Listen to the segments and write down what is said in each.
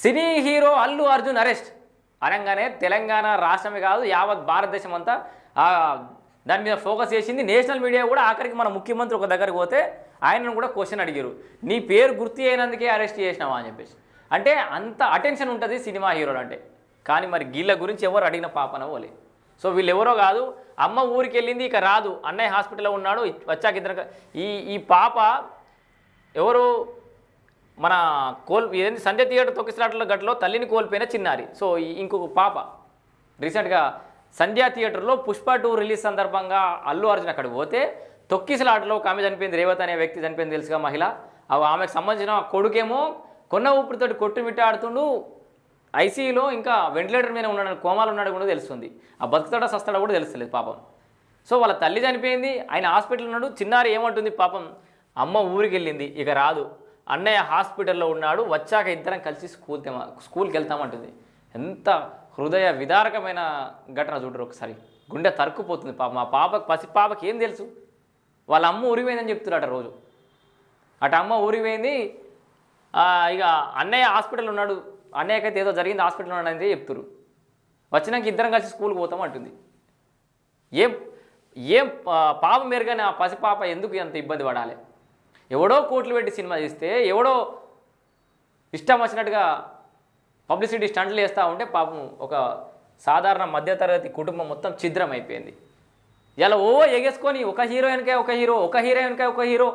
Cine hero Allu Arjun arrest అనగానే తెలంగాణ రాష్ట్రమే కాదు యావత్ భారతదేశం అంతా దాని మీద ఫోకస్ చేసింది. నేషనల్ మీడియా కూడా ఆఖరికి మన ముఖ్యమంత్రి ఒక దగ్గరకు పోతే ఆయనను కూడా క్వశ్చన్ అడిగారు. నీ పేరు గుర్తు అయినందుకే అరెస్ట్ చేసినావా అని చెప్పేసి. అంటే అంత అటెన్షన్ ఉంటుంది సినిమా హీరోలు అంటే. కానీ మరి గీళ్ళ గురించి ఎవరు అడిగిన పాపన పోలే. సో వీళ్ళెవరో కాదు అమ్మ ఊరికి వెళ్ళింది ఇక రాదు. అన్నయ్య హాస్పిటల్లో ఉన్నాడు వచ్చాక ఇద్దరు ఈ ఈ పాప ఎవరు? మన కోల్ ఏంది సంధ్య థియేటర్ తొక్కిసలాటల గట్లో తల్లిని కోల్పోయిన చిన్నారి. సో ఇంకొక పాప. రీసెంట్గా సంధ్యా థియేటర్లో పుష్ప టూ రిలీజ్ సందర్భంగా అల్లు అర్జున్ అక్కడ పోతే తొక్కిసలాటలో ఒక ఆమె చనిపోయింది. రేవతి అనే వ్యక్తి చనిపోయింది తెలుసుగా మహిళ. అవి ఆమెకు సంబంధించిన కొడుకేమో కొన్న ఊపిరితోటి కొట్టుమిట్టాడుతుండు. ఐసీయూలో ఇంకా వెంటిలేటర్ మీద ఉన్నాడు. కోమాలు ఉన్నాడు కూడా తెలుస్తుంది. ఆ బతుకుతాడో సస్తాడో కూడా తెలుస్తలేదు పాపం. సో వాళ్ళ తల్లి చనిపోయింది. ఆయన హాస్పిటల్ ఉన్నాడు. చిన్నారి ఏమంటుంది? పాపం అమ్మ ఊరికి వెళ్ళింది ఇక రాదు. అన్నయ్య హాస్పిటల్లో ఉన్నాడు వచ్చాక ఇద్దరం కలిసి స్కూల్ తెమా స్కూల్కి వెళ్తామంటుంది. ఎంత హృదయ విదారకమైన ఘటన చూడరు ఒకసారి. గుండె తరుక్కుపోతుంది. పాప మా పాపకు పసి పాపకి ఏం తెలుసు? వాళ్ళ అమ్మ ఊరిపోయిందని చెప్తున్నారట రోజు. అటు అమ్మ ఊరిపోయింది ఇక అన్నయ్య హాస్పిటల్ ఉన్నాడు. అన్నయ్యకైతే ఏదో జరిగింది హాస్పిటల్ ఉన్నాడు అనేది చెప్తురు వచ్చినాక ఇద్దరం కలిసి స్కూల్కి పోతాం అంటుంది. ఏం ఏం పాప మెరుగని ఆ పసిపాప ఎందుకు ఎంత ఇబ్బంది పడాలి? ఎవడో కోట్లు పెట్టి సినిమా తీస్తే ఎవడో ఇష్టం వచ్చినట్టుగా పబ్లిసిటీ స్టంట్లు వేస్తూ ఉంటే పాపం ఒక సాధారణ మధ్యతరగతి కుటుంబం మొత్తం ఛిద్రం అయిపోయింది ఇలా ఓ ఎగేసుకొని ఒక హీరోయిన్కే ఒక హీరో ఒక హీరోయిన్కే ఒక హీరో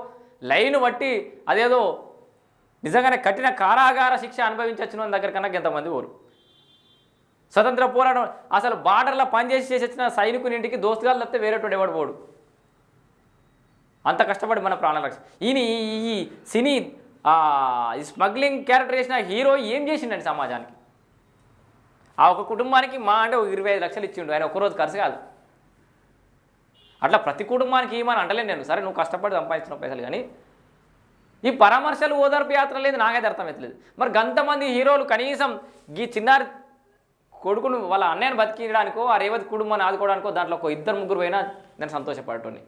లైన్ బట్టి అదేదో నిజంగానే కఠిన కారాగార శిక్ష అనుభవించచ్చిన దగ్గర కన్నా ఎంతమంది ఊరు స్వతంత్ర పోరాటం అసలు బార్డర్లో పనిచేసి చేసి వచ్చిన సైనికుని ఇంటికి దోస్తుగాలు తప్పితే వేరేటువంటి ఎవడు పోడు? అంత కష్టపడి మన ప్రాణాలు రక్ష. ఈయన ఈ- సినీ ఈ స్మగ్లింగ్ క్యారెక్టర్ చేసిన హీరో ఏం చేసిండండి సమాజానికి? ఆ ఒక కుటుంబానికి మా అంటే ఒక ఇరవై ఐదు లక్షలు ఇచ్చిండు. ఆయన ఒక్కరోజు ఖర్చు కాదు. అట్లా ప్రతి కుటుంబానికి ఏమని అంటలేను నేను. సరే నువ్వు కష్టపడి సంపాదించిన పైసలు కానీ ఈ పరామర్శలు ఓదార్పు యాత్ర లేదు నాకైతే అర్థమవుతలేదు మరి గంతమంది హీరోలు కనీసం ఈ చిన్నారి కొడుకును వాళ్ళ అన్నయ్యను బతికించడానికో ఆ రేవతి కుటుంబాన్ని ఆదుకోవడానికో దాంట్లో ఒక ఇద్దరు ముగ్గురు పోయినా నేను సంతోషపడటోని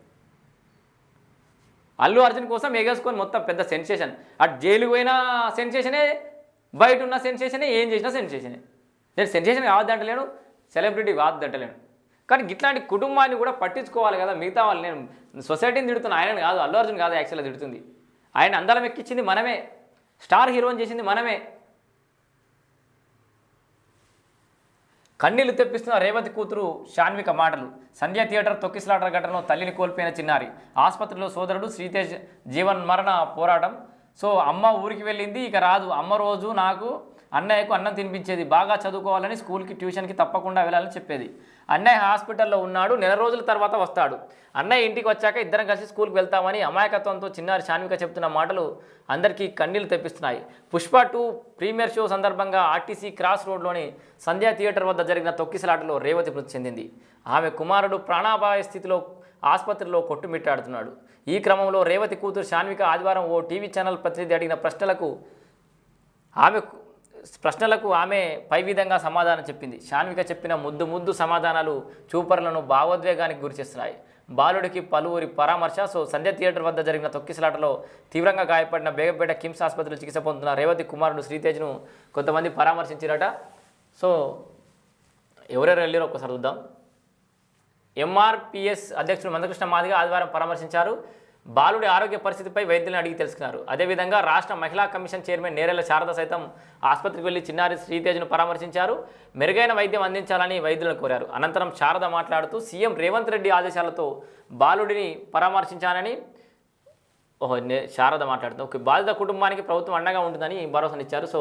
అల్లు అర్జున్ కోసం ఎగేసుకొని మొత్తం పెద్ద సెన్సేషన్ అటు జైలుకు పోయిన సెన్సేషనే బయట ఉన్న సెన్సేషనే ఏం చేసినా సెన్సేషనే నేను సెన్సేషన్ కావద్దంటలేను సెలబ్రిటీ కావద్దంటలేను కానీ ఇట్లాంటి కుటుంబాన్ని కూడా పట్టించుకోవాలి కదా మిగతా వాళ్ళు. నేను సొసైటీని తిడుతున్నా ఆయన కాదు అల్లు అర్జున్ కాదు యాక్చువల్గా తిడుతుంది. ఆయన అందరం ఎక్కించింది మనమే. స్టార్ హీరోని చేసింది మనమే. కన్నీళ్ళు తెప్పిస్తున్న రేవతి కూతురు శాన్విక మాటలు. సంధ్య థియేటర్ తొక్కిసలాట ఘటనలో తల్లిని కోల్పోయిన చిన్నారి. ఆసుపత్రిలో సోదరుడు శ్రీతేజ్ జీవన్ మరణ పోరాటం. సో అమ్మ ఊరికి వెళ్ళింది ఇక రాదు. అమ్మ రోజు నాకు అన్నయ్యకు అన్నం తినిపించేది బాగా చదువుకోవాలని స్కూల్కి ట్యూషన్కి తప్పకుండా వెళ్ళాలని చెప్పేది. అన్నయ్య హాస్పిటల్లో ఉన్నాడు నెల రోజుల తర్వాత వస్తాడు. అన్నయ్య ఇంటికి వచ్చాక ఇద్దరం కలిసి స్కూల్కి వెళ్తామని అమాయకత్వంతో చిన్నారి శాన్విక చెప్తున్న మాటలు అందరికీ కన్నీళ్ళు తెప్పిస్తున్నాయి. పుష్ప టూ ప్రీమియర్ షో సందర్భంగా ఆర్టీసీ క్రాస్ రోడ్లోని సంధ్యా థియేటర్ వద్ద జరిగిన తొక్కిసలాటలో రేవతి మృతి చెందింది. ఆమె కుమారుడు ప్రాణాపాయ స్థితిలో ఆసుపత్రిలో కొట్టుమిట్టాడుతున్నాడు. ఈ క్రమంలో రేవతి కూతురు శాన్విక ఆదివారం ఓ టీవీ ఛానల్ ప్రతినిధి అడిగిన ప్రశ్నలకు ఆమె ప్రశ్నలకు ఆమె పై విధంగా సమాధానం చెప్పింది. శాన్విక చెప్పిన ముద్దు ముద్దు సమాధానాలు చూపర్లను భావోద్వేగానికి గురిచేస్తున్నాయి బాలుడికి పలువురి పరామర్శ సో సంధ్య థియేటర్ వద్ద జరిగిన తొక్కిసలాటలో తీవ్రంగా గాయపడిన బేగపేట కిమ్స్ ఆసుపత్రిలో చికిత్స పొందుతున్న రేవతి కుమారుడు శ్రీతేజ్ను కొంతమంది పరామర్శించారట. సో ఎవరెవరు వెళ్ళారో ఒకసారి చూద్దాం. ఎంఆర్పిఎస్ అధ్యక్షుడు మందకృష్ణ మాదిగ ఆదివారం పరామర్శించారు. బాలుడి ఆరోగ్య పరిస్థితిపై వైద్యులను అడిగి తెలుసుకున్నారు. అదేవిధంగా రాష్ట్ర మహిళా కమిషన్ చైర్మన్ నేరెల శారద సైతం ఆసుపత్రికి వెళ్ళి చిన్నారి శ్రీతేజ్ను పరామర్శించారు. మెరుగైన వైద్యం అందించాలని వైద్యులను కోరారు. అనంతరం శారద మాట్లాడుతూ సీఎం రేవంత్ రెడ్డి ఆదేశాలతో బాలుడిని పరామర్శించానని ఓహో శారద మాట్లాడుతూ ఓకే బాధిత కుటుంబానికి ప్రభుత్వం అండగా ఉంటుందని భరోసానిచ్చారు. సో